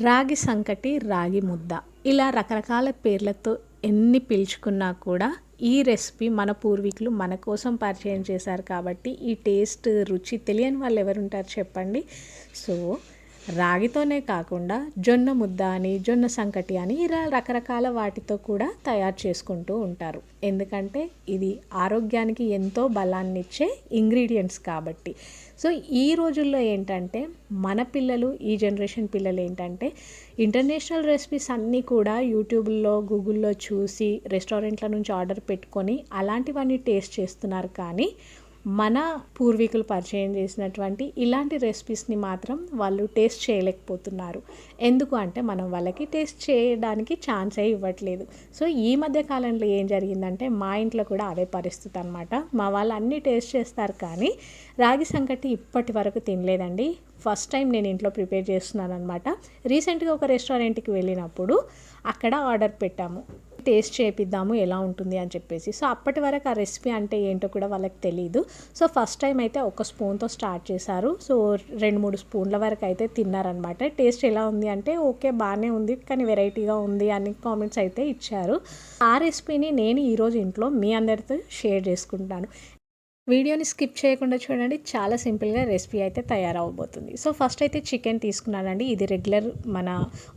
రాగి సంకటి రాగి ముద్ద. ఇలా రకరకాల పేర్లతో ఎన్ని పిలుచుకున్నా కూడా ఈ రెసిపీ మన పూర్వీకులు మన కోసం పరిచయం చేశారు కాబట్టి ఈ టేస్ట్ రుచి తెలియని వాళ్ళు ఎవరుంటారు చెప్పండి. సో రాగితోనే కాకుండా జొన్న ముద్ద అని జొన్న సంకటి అని ఇలా రకరకాల వాటితో కూడా తయారు చేసుకుంటూ ఉంటారు. ఎందుకంటే ఇది ఆరోగ్యానికి ఎంతో బలాన్ని ఇచ్చే ఇంగ్రీడియంట్స్ కాబట్టి. సో ఈ రోజుల్లో ఏంటంటే మన పిల్లలు ఈ జనరేషన్ పిల్లలు ఏంటంటే ఇంటర్నేషనల్ రెసిపీస్ అన్నీ కూడా యూట్యూబ్లో గూగుల్లో చూసి రెస్టారెంట్ల నుంచి ఆర్డర్ పెట్టుకొని అలాంటివన్నీ టేస్ట్ చేస్తున్నారు కానీ మన పూర్వీకులు పరిచయం చేసినటువంటి ఇలాంటి రెసిపీస్ని మాత్రం వాళ్ళు టేస్ట్ చేయలేకపోతున్నారు. ఎందుకు అంటే మనం వాళ్ళకి టేస్ట్ చేయడానికి ఛాన్సే ఇవ్వట్లేదు. సో ఈ మధ్య కాలంలో ఏం జరిగిందంటే మా ఇంట్లో కూడా అదే పరిస్థితి అనమాట మా వాళ్ళు అన్నీ టేస్ట్ చేస్తారు కానీ రాగి సంకటి ఇప్పటి వరకు తినలేదండి. ఫస్ట్ టైం నేను ఇంట్లో ప్రిపేర్ చేస్తున్నాను అనమాట రీసెంట్గా ఒక రెస్టారెంట్కి వెళ్ళినప్పుడు అక్కడ ఆర్డర్ పెట్టాము. టేస్ట్ చేపిద్దాము ఎలా ఉంటుంది అని చెప్పేసి. సో అప్పటి వరకు ఆ రెసిపీ అంటే ఏంటో కూడా వాళ్ళకి తెలియదు సో ఫస్ట్ టైం అయితే ఒక స్పూన్తో స్టార్ట్ చేశారు. సో రెండు మూడు స్పూన్ల వరకు అయితే తిన్నారనమాట. టేస్ట్ ఎలా ఉంది అంటే ఓకే బాగానే ఉంది కానీ వెరైటీగా ఉంది అని కామెంట్స్ అయితే ఇచ్చారు. ఆ రెసిపీని నేను ఈరోజు ఇంట్లో మీ అందరితో షేర్ చేసుకుంటాను. వీడియోని స్కిప్ చేయకుండా చూడండి. చాలా సింపుల్గా రెసిపీ అయితే తయారవబోతుంది. సో ఫస్ట్ అయితే చికెన్ తీసుకున్నానండి. ఇది రెగ్యులర్ మన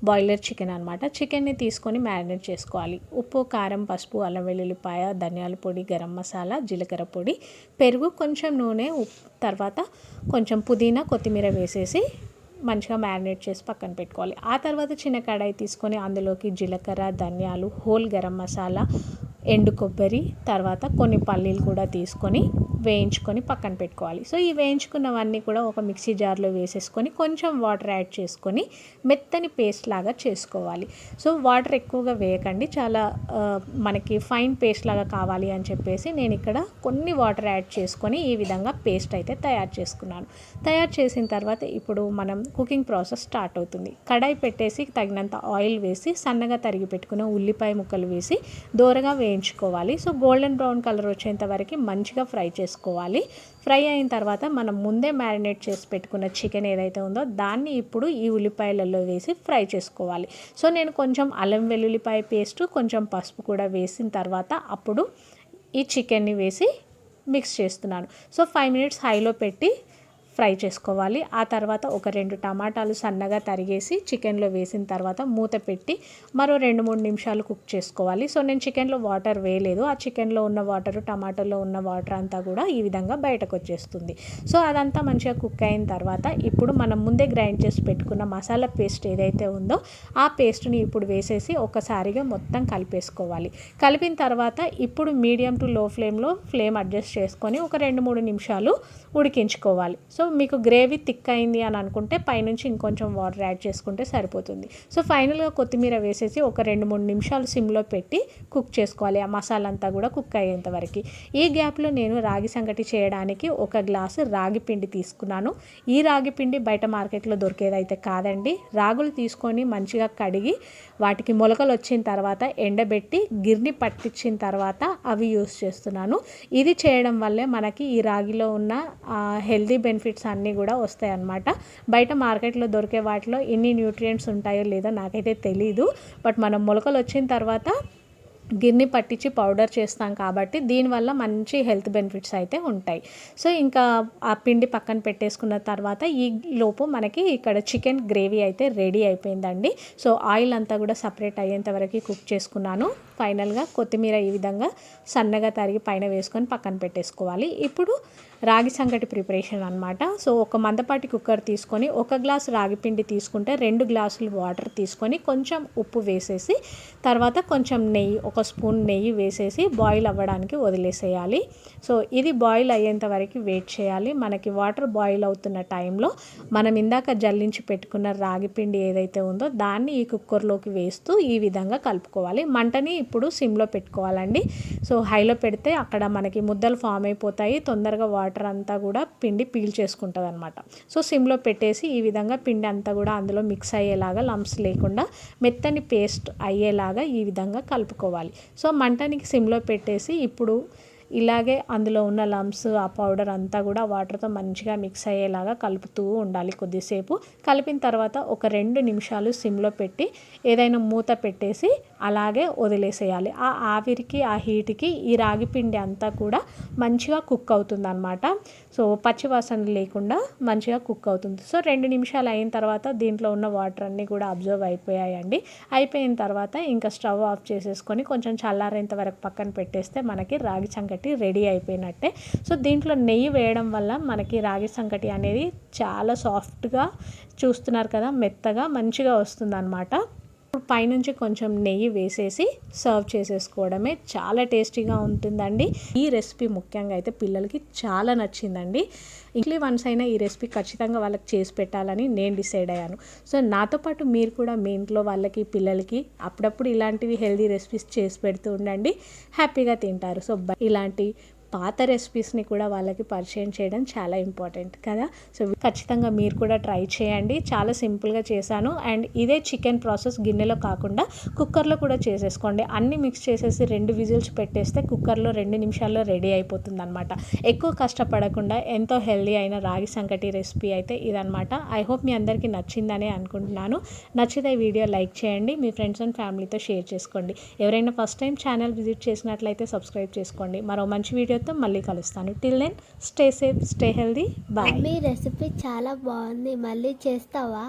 బాయిలర్ చికెన్ అనమాట చికెన్ని తీసుకొని మ్యారినేట్ చేసుకోవాలి. ఉప్పు కారం పసుపు అల్లం వెల్లుల్లిపాయ ధనియాల పొడి గరం మసాలా జీలకర్ర పొడి పెరుగు కొంచెం నూనె తర్వాత కొంచెం పుదీనా కొత్తిమీర వేసేసి మంచిగా మ్యారినేట్ చేసి పక్కన పెట్టుకోవాలి. ఆ తర్వాత చిన్న కడాయి తీసుకొని అందులోకి జీలకర్ర ధనియాలు హోల్ గరం మసాలా ఎండు కొబ్బరి తర్వాత కొన్ని పల్లీలు కూడా తీసుకొని వేయించుకొని పక్కన పెట్టుకోవాలి. సో ఈ వేయించుకున్నవన్నీ కూడా ఒక మిక్సీ జార్లో వేసేసుకొని కొంచెం వాటర్ యాడ్ చేసుకొని మెత్తని పేస్ట్ లాగా చేసుకోవాలి. సో వాటర్ ఎక్కువగా వేయకండి. చాలా మనకి ఫైన్ పేస్ట్ లాగా కావాలి అని చెప్పేసి నేను ఇక్కడ కొన్ని వాటర్ యాడ్ చేసుకొని ఈ విధంగా పేస్ట్ అయితే తయారు చేసుకున్నాను. తయారు చేసిన తర్వాత ఇప్పుడు మనం కుకింగ్ ప్రాసెస్ స్టార్ట్ అవుతుంది. కడాయి పెట్టేసి తగినంత ఆయిల్ వేసి సన్నగా తరిగి పెట్టుకున్న ఉల్లిపాయ ముక్కలు వేసి దూరగా వేయించుకోవాలి. సో గోల్డెన్ బ్రౌన్ కలర్ వచ్చేంత వరకు మంచిగా ఫ్రై చేసుకోవాలి ఫ్రై అయిన తర్వాత మనం ముందే మ్యారినేట్ చేసి పెట్టుకున్న చికెన్ ఏదైతే ఉందో దాన్ని ఇప్పుడు ఈ ఉల్లిపాయలలో వేసి ఫ్రై చేసుకోవాలి. సో నేను కొంచెం అల్లం వెల్లుల్లిపాయ పేస్ట్ కొంచెం పసుపు కూడా వేసిన తర్వాత అప్పుడు ఈ చికెన్ని వేసి మిక్స్ చేస్తున్నాను. సో ఫైవ్ మినిట్స్ హైలో పెట్టి ఫ్రై చేసుకోవాలి. ఆ తర్వాత ఒక రెండు టమాటాలు సన్నగా తరిగేసి చికెన్లో వేసిన తర్వాత మూత పెట్టి మరో రెండు మూడు నిమిషాలు కుక్ చేసుకోవాలి. సో నేను చికెన్లో వాటర్ వేయలేదు. ఆ చికెన్లో ఉన్న వాటర్ టమాటోలో ఉన్న వాటర్ అంతా కూడా ఈ విధంగా బయటకు వచ్చేస్తుంది. సో అదంతా మంచిగా కుక్ అయిన తర్వాత ఇప్పుడు మనం ముందే గ్రైండ్ చేసి పెట్టుకున్న మసాలా పేస్ట్ ఏదైతే ఉందో ఆ పేస్ట్ని ఇప్పుడు వేసేసి ఒకసారిగా మొత్తం కలిపేసుకోవాలి. కలిపిన తర్వాత ఇప్పుడు మీడియం టు లో ఫ్లేమ్లో ఫ్లేమ్ అడ్జస్ట్ చేసుకొని ఒక రెండు మూడు నిమిషాలు ఉడికించుకోవాలి. సో మీకు గ్రేవీ థిక్ అయింది అని అనుకుంటే పైనుంచి ఇంకొంచెం వాటర్ యాడ్ చేసుకుంటే సరిపోతుంది. సో ఫైనల్గా కొత్తిమీర వేసేసి ఒక రెండు మూడు నిమిషాలు సిమ్లో పెట్టి కుక్ చేసుకోవాలి. ఆ మసాలా అంతా కూడా కుక్ అయ్యేంత వరకు. ఈ గ్యాప్లో నేను రాగి సంగటి చేయడానికి ఒక గ్లాసు రాగి పిండి తీసుకున్నాను. ఈ రాగి పిండి బయట మార్కెట్లో దొరికేదైతే కాదండి. రాగులు తీసుకొని మంచిగా కడిగి వాటికి మొలకలు వచ్చిన తర్వాత ఎండబెట్టి గిర్ని పట్టించిన తర్వాత అవి యూస్ చేస్తున్నాను. ఇది చేయడం వల్లే మనకి ఈ రాగిలో ఉన్న హెల్దీ బెనిఫిట్స్ అన్నీ కూడా వస్తాయి అన్నమాట బయట మార్కెట్లో దొరికే వాటిలో ఎన్ని న్యూట్రియంట్స్ ఉంటాయో లేదో నాకైతే తెలీదు. బట్ మనం మొలకలు వచ్చిన తర్వాత గిన్నె పట్టించి పౌడర్ చేస్తాం కాబట్టి దీనివల్ల మంచి హెల్త్ బెనిఫిట్స్ అయితే ఉంటాయి. సో ఇంకా ఆ పిండి పక్కన పెట్టేసుకున్న తర్వాత ఈ లోపు మనకి ఇక్కడ చికెన్ గ్రేవీ అయితే రెడీ అయిపోయిందండి. సో ఆయిల్ అంతా కూడా సపరేట్ అయ్యేంత వరకు కుక్ చేసుకున్నాను. ఫైనల్గా కొత్తిమీర ఈ విధంగా సన్నగా తరిగి పైన వేసుకొని పక్కన పెట్టేసుకోవాలి. ఇప్పుడు రాగి సంగటి ప్రిపరేషన్ అనమాట సో ఒక మందపాటి కుక్కర్ తీసుకొని ఒక గ్లాస్ రాగి పిండి తీసుకుంటే రెండు గ్లాసులు వాటర్ తీసుకొని కొంచెం ఉప్పు వేసేసి తర్వాత కొంచెం నెయ్యి ఒక స్పూన్ నెయ్యి వేసేసి బాయిల్ అవ్వడానికి వదిలేసేయాలి. సో ఇది బాయిల్ అయ్యేంత వరకు వెయిట్ చేయాలి. మనకి వాటర్ బాయిల్ అవుతున్న టైంలో మనం ఇందాక జల్లించి పెట్టుకున్న రాగి పిండి ఏదైతే ఉందో దాన్ని ఈ కుక్కర్లోకి వేస్తూ ఈ విధంగా కలుపుకోవాలి. మంటని ఇప్పుడు సిమ్లో పెట్టుకోవాలండి. సో హైలో పెడితే అక్కడ మనకి ముద్దలు ఫామ్ అయిపోతాయి. తొందరగా వాటర్ అంతా కూడా పిండి పీల్ చేసుకుంటుంది అనమాట సో సిమ్లో పెట్టేసి ఈ విధంగా పిండి అంతా కూడా అందులో మిక్స్ అయ్యేలాగా లంప్స్ లేకుండా మెత్తని పేస్ట్ అయ్యేలాగా ఈ విధంగా కలుపుకోవాలి. సో మంటనికి సిమ్లో పెట్టేసి ఇప్పుడు ఇలాగే అందులో ఉన్న లమ్స్ ఆ పౌడర్ అంతా కూడా వాటర్తో మంచిగా మిక్స్ అయ్యేలాగా కలుపుతూ ఉండాలి కొద్దిసేపు. కలిపిన తర్వాత ఒక రెండు నిమిషాలు సిమ్లో పెట్టి ఏదైనా మూత పెట్టేసి అలాగే వదిలేసేయాలి. ఆ ఆవిరికి ఆ హీట్కి ఈ రాగి పిండి అంతా కూడా మంచిగా కుక్ అవుతుంది అనమాట సో పచ్చివాసన లేకుండా మంచిగా కుక్ అవుతుంది. సో రెండు నిమిషాలు అయిన తర్వాత దీంట్లో ఉన్న వాటర్ అన్నీ కూడా అబ్జర్వ్ అయిపోయాయండి. అయిపోయిన తర్వాత ఇంకా స్టవ్ ఆఫ్ చేసేసుకొని కొంచెం చల్లారేంత వరకు పక్కన పెట్టేస్తే మనకి రాగి సంకటి రెడీ అయిపోయినట్టే. సో దీంట్లో నెయ్యి వేయడం వల్ల మనకి రాగి సంకటి అనేది చాలా సాఫ్ట్గా చూస్తున్నారు కదా మెత్తగా మంచిగా వస్తుంది పైనుంచి కొంచెం నెయ్యి వేసేసి సర్వ్ చేసేసుకోవడమే చాలా టేస్టీగా ఉంటుందండి. ఈ రెసిపీ ముఖ్యంగా అయితే పిల్లలకి చాలా నచ్చిందండి. ఇంక్లీ వన్స్ అయినా ఈ రెసిపీ ఖచ్చితంగా వాళ్ళకి చేసి పెట్టాలని నేను డిసైడ్ అయ్యాను. సో నాతో పాటు మీరు కూడా మీ ఇంట్లో వాళ్ళకి పిల్లలకి అప్పుడప్పుడు ఇలాంటివి హెల్దీ రెసిపీస్ చేసి పెడుతూ ఉండండి. హ్యాపీగా తింటారు. సో బ- ఇలాంటి పాత రెసిపీస్ని కూడా వాళ్ళకి పరిచయం చేయడం చాలా ఇంపార్టెంట్ కదా. సో ఖచ్చితంగా మీరు కూడా ట్రై చేయండి. చాలా సింపుల్గా చేశాను. అండ్ ఇదే చికెన్ ప్రాసెస్ గిన్నెలో కాకుండా కుక్కర్లో కూడా చేసేసుకోండి. అన్నీ మిక్స్ చేసేసి రెండు విజిల్స్ పెట్టేస్తే కుక్కర్లో రెండు నిమిషాల్లో రెడీ అయిపోతుంది అనమాట ఎక్కువ కష్టపడకుండా ఎంతో హెల్దీ అయిన రాగి సంకటి రెసిపీ అయితే ఇదనమాట ఐ హోప్ మీ అందరికీ నచ్చిందనే అనుకుంటున్నాను. నచ్చితే వీడియో లైక్ చేయండి. మీ ఫ్రెండ్స్ అండ్ ఫ్యామిలీతో షేర్ చేసుకోండి. ఎవరైనా ఫస్ట్ టైం ఛానల్ విజిట్ చేసినట్లయితే సబ్స్క్రైబ్ చేసుకోండి. మరో మంచి వీడియో వీడియోతో మళ్ళీ కలుస్తాను. Till then stay safe stay healthy bye మీ రెసిపీ చాలా బాగుంది. మళ్ళీ చేస్తావా?